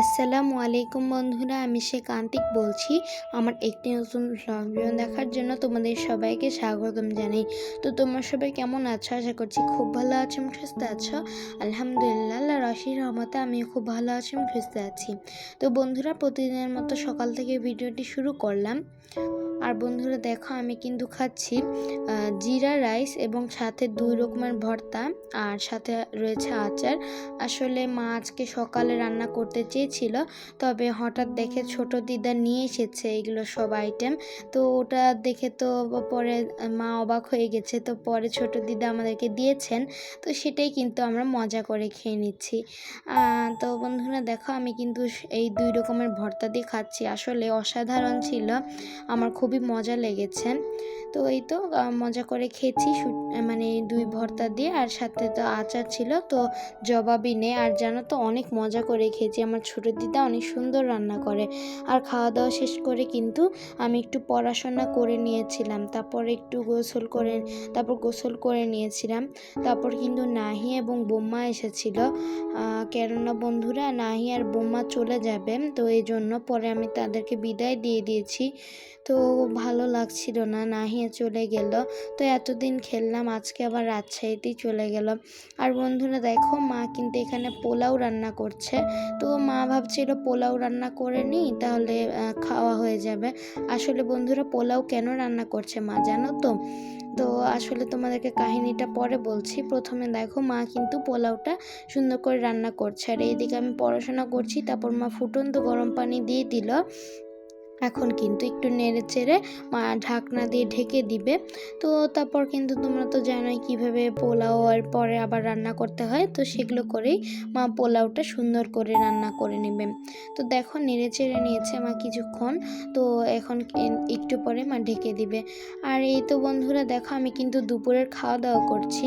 আসসালামু আলাইকুম বন্ধুরা, আমি সে কান্তিক বলছি। আমার একটি নতুন ব্লগ ভিডিও দেখার জন্য তোমাদের সবাইকে স্বাগতম জানাই। তো তোমরা সবাই কেমন আছো? আশা করছি খুব ভালো আছো এবং সুস্থ আছো। আলহামদুলিল্লাহ রশির রহমতে আমি খুব ভালো আছি এবং সুস্থ আছি। তো বন্ধুরা, প্রতিদিনের মতো সকাল থেকে ভিডিওটি শুরু করলাম। আর বন্ধুরা দেখো, আমি কিন্তু খাচ্ছি জিরা রাইস এবং সাথে দুই রকমের ভর্তা আর সাথে রয়েছে আচার। আসলে মা আজকে সকালে রান্না করতে চেয়েছিল, তবে হঠাৎ দেখে ছোট দিদা নিয়ে এসেছে এগুলো সব আইটেম তো ওটা দেখে তো পরে মা অবাক হয়ে গেছে, তো পরে ছোট দিদা আমাদেরকে দিয়েছেন, তো সেটাই কিন্তু আমরা মজা করে খেয়ে নিচ্ছি। তো বন্ধুরা দেখো, আমি কিন্তু এই দুই রকমের ভর্তা দিয়ে খাচ্ছি। আসলে অসাধারণ ছিল, আমার খুবই মজা লেগেছে। তো এই তো মজা করে খেয়েছি মানে দুই ভর্তা দিয়ে আর সাথে তো আচার ছিল, তো জবাবই নেই। আর জানো তো, অনেক মজা করে খেয়েছি। আমার ছোটো দিদা অনেক সুন্দর রান্না করে। আর খাওয়া দাওয়া শেষ করে কিন্তু আমি একটু পড়াশোনা করে নিয়েছিলাম, তারপর একটু গোসল করে, তারপর গোসল করে নিয়েছিলাম। তারপর কিন্তু নাহি এবং বোম্মা এসেছিল। কেননা বন্ধুরা, নাহি আর বোম্মা চলে যাবে, তো এই জন্য পরে আমি তাদেরকে বিদায় দিয়ে দিয়েছি। তো ভালো লাগছিল না নাহিয়া চলে গেল। তো এতদিন খেললাম, আজকে আবার রাজশাহীতেই চলে গেল। আর বন্ধুরা দেখো, মা কিন্তু এখানে পোলাও রান্না করছে। তো মা ভাবছিল পোলাও রান্না করে নিই, তাহলে খাওয়া হয়ে যাবে। আসলে বন্ধুরা পোলাও কেন রান্না করছে মা জানো তো? তো আসলে তোমাদেরকে কাহিনীটা পরে বলছি। প্রথমে দেখো, মা কিন্তু পোলাওটা সুন্দর করে রান্না করছে। আর এইদিকে আমি পড়াশোনা করছি, তারপর মা ফুটন্ত গরম পানি দিয়ে দিল। এখন কিন্তু একটু নেড়ে চেড়ে ঢাকনা দিয়ে ঢেকে দিবে। তো তারপর কিন্তু তোমরা তো জানোই কীভাবে পোলাও আর পরে আবার রান্না করতে হয়। তো সেগুলো করেই মা পোলাওটা সুন্দর করে রান্না করে নেবে। তো দেখো নেড়ে চেড়ে নিয়েছে মা কিছুক্ষণ। তো এখন একটু পরে মা ঢেকে দিবে। আর এই তো বন্ধুরা দেখো আমি কিন্তু দুপুরের খাওয়া দাওয়া করছি।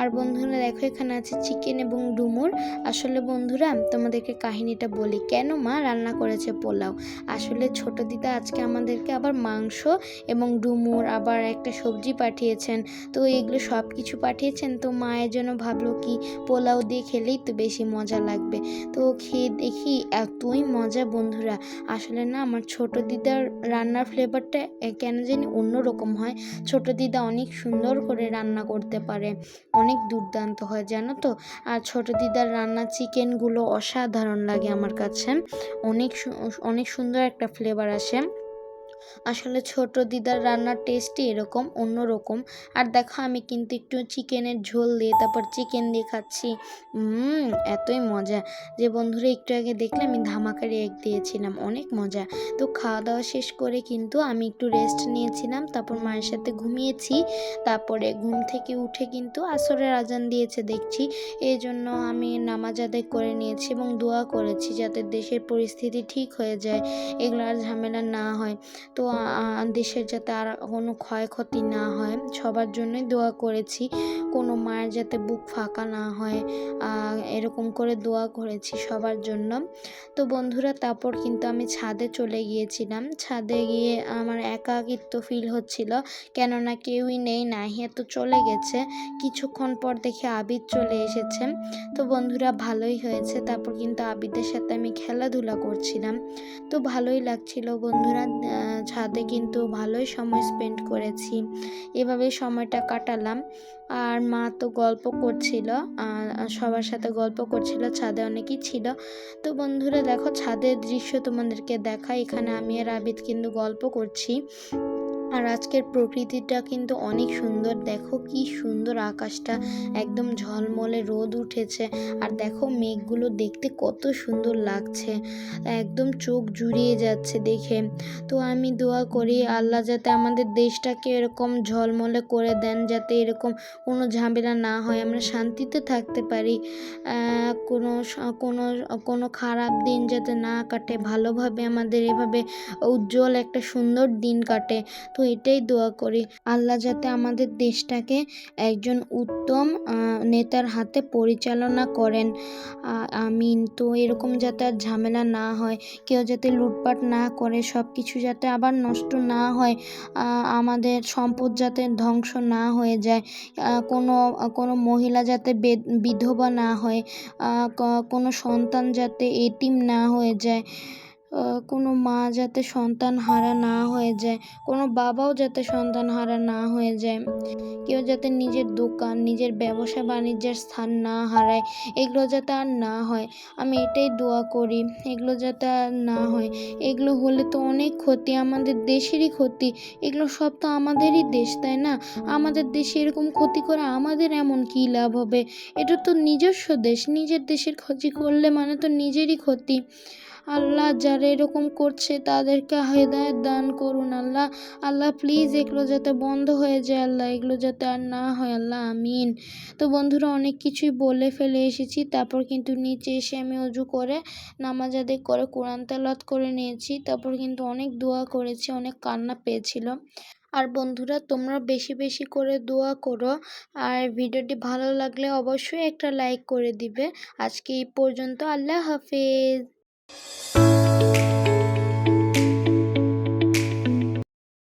আর বন্ধুরা দেখো এখানে আছে চিকেন এবং ডুমুর। আসলে বন্ধুরা তোমাদেরকে কাহিনীটা বলি, কেন মা রান্না করেছে পোলাও? আসলে ছোট দিদা আজকে আমাদেরকে আবার মাংস এবং ডুমুর, আবার একটা সবজি পাঠিয়েছেন। তো এগুলো সব কিছু পাঠিয়েছেন। তো মায়ের জন্য ভাবলো কি, পোলাও দিয়ে খেলেই তো বেশি মজা লাগবে। তো খেয়ে দেখি এতই মজা বন্ধুরা। আসলে না আমার ছোট দিদার রান্নার ফ্লেভারটা কেন জানি অন্যরকম হয়। ছোট দিদা অনেক সুন্দর করে রান্না করতে পারে। অনেক দুর্দান্ত হয়, জানো তো? আর ছোট দিদার রান্না চিকেনগুলো অসাধারণ লাগে আমার কাছে। অনেক অনেক সুন্দর একটা ফ্লেভার arkadaşım. আসলে ছোট দিদার রান্নার টেস্টই এরকম, অন্যরকম। আর দেখো, আমি কিন্তু একটু চিকেনের ঝোল দিয়ে তারপর চিকেন দিয়ে খাচ্ছি। এতই মজা। যে বন্ধুরা, একটু আগে দেখলে আমি ধামাকারি এক দিয়েছিলাম, অনেক মজা। তো খাওয়া দাওয়া শেষ করে কিন্তু আমি একটু রেস্ট নিয়েছিলাম, তারপর মায়ের সাথে ঘুমিয়েছি। তারপরে ঘুম থেকে উঠে কিন্তু আসরের আজান দিয়েছে দেখছি। এই জন্য আমি নামাজ আদায় করে নিয়েছি এবং দোয়া করেছি যাতে দেশের পরিস্থিতি ঠিক হয়ে যায়, এগুলো আর ঝামেলা না হয়। তো দেশের যাতে আর কোনো ক্ষয়ক্ষতি না হয় সবার জন্যই দোয়া করেছি। কোনো মায়ের যাতে বুক ফাঁকা না হয় এরকম করে দোয়া করেছি সবার জন্য। তো বন্ধুরা, তারপর কিন্তু আমি ছাদে চলে গিয়েছিলাম। ছাদে গিয়ে আমার একাকিত্ব ফিল হচ্ছিল, কেননা কেউই নেই, নাহিয়া তো চলে গেছে। কিছুক্ষণ পর দেখে আবিদ চলে এসেছে। তো বন্ধুরা, ভালোই হয়েছে। তারপর কিন্তু আবিদের সাথে আমি খেলাধুলা করছিলাম। তো ভালোই লাগছিল বন্ধুরা ছাদে কিন্তু ভালোই সময় স্পেন্ড করেছি। এভাবে সময়টা কাটালাম। আর মা তো গল্প করছিল সবার সাথে গল্প করছিল, ছাদে অনেকেই ছিল। তো বন্ধুরা দেখো, ছাদের দৃশ্য তোমাদেরকে দেখা এখানে আমি আর আবিদ কিন্তু গল্প করছি। আর আজকের প্রকৃতিটা কিন্তু অনেক সুন্দর। দেখো কি সুন্দর আকাশটা। একদম ঝলমলে রোদ উঠেছে। আর দেখো মেঘগুলো দেখতে কত সুন্দর লাগছে। একদম চোখ জুড়িয়ে যাচ্ছে দেখে। তো আমি দোয়া করি আল্লাহ যাতে আমাদের দেশটাকে এরকম ঝলমলে করে দেন, যাতে এরকম কোনো ঝামেলা না হয়। আমরা শান্তিতে থাকতে পারি। কোনো কোনো কোনো খারাপ দিন যাতে না কাটে। ভালোভাবে আমাদের এভাবে উজ্জ্বল একটা সুন্দর দিন কাটে। তো এটাই দোয়া করি। আল্লাহ যাতে আমাদের দেশটাকে একজন উত্তম নেতার হাতে পরিচালনা করেন। আমিন। তো এরকম যাতে আর ঝামেলা না হয়, কেউ যাতে লুটপাট না করে সব কিছু যাতে আবার নষ্ট না হয় আমাদের সম্পদ যাতে ধ্বংস না হয়ে যায় কোনো কোনো মহিলা যাতে বিধবা না হয় কোনো সন্তান যাতে এতিম না হয়ে যায়। কোনো মা যাতে সন্তান হারা না হয়ে যায়, কোনো বাবাও যাতে সন্তান হারা না হয়ে যায়। কেউ যাতে নিজের দোকান, নিজের ব্যবসা বাণিজ্যের স্থান না হারায়, এগুলো যাতে আর না হয়। আমি এটাই দোয়া করি, এগুলো যাতে আর না হয়। এগুলো হলে তো অনেক ক্ষতি, আমাদের দেশেরই ক্ষতি। এগুলো সব তো আমাদেরই দেশ, তাই না? আমাদের দেশে এরকম ক্ষতি করে আমাদের এমন কী লাভ হবে? এটা তো নিজস্ব দেশ, নিজের দেশের ক্ষতি করলে মানে তো নিজেরই ক্ষতি। আল্লাহ যারা এরকম করছে, তাদেরকে হেদায়ত দান করুন আল্লাহ। আল্লাহ প্লিজ এগুলো যাতে বন্ধ হয়ে যায় আল্লাহ, এগুলো যাতে আর না হয় আল্লাহ, আমিন। তো বন্ধুরা, অনেক কিছুই বলে ফেলে এসেছি, তারপর কিন্তু নিচে এসে আমি অজু করে নামাজ আদায় করে কোরআন তেলাওয়াত করে নিয়েছি, তারপর কিন্তু অনেক দোয়া করেছি, অনেক কান্না পেয়েছিল আর বন্ধুরা, তোমরা বেশি বেশি করে দোয়া করো, আর ভিডিওটি ভালো লাগলে অবশ্যই একটা লাইক করে দিবে। আজকে এই পর্যন্ত, আল্লাহ হাফেজ। Música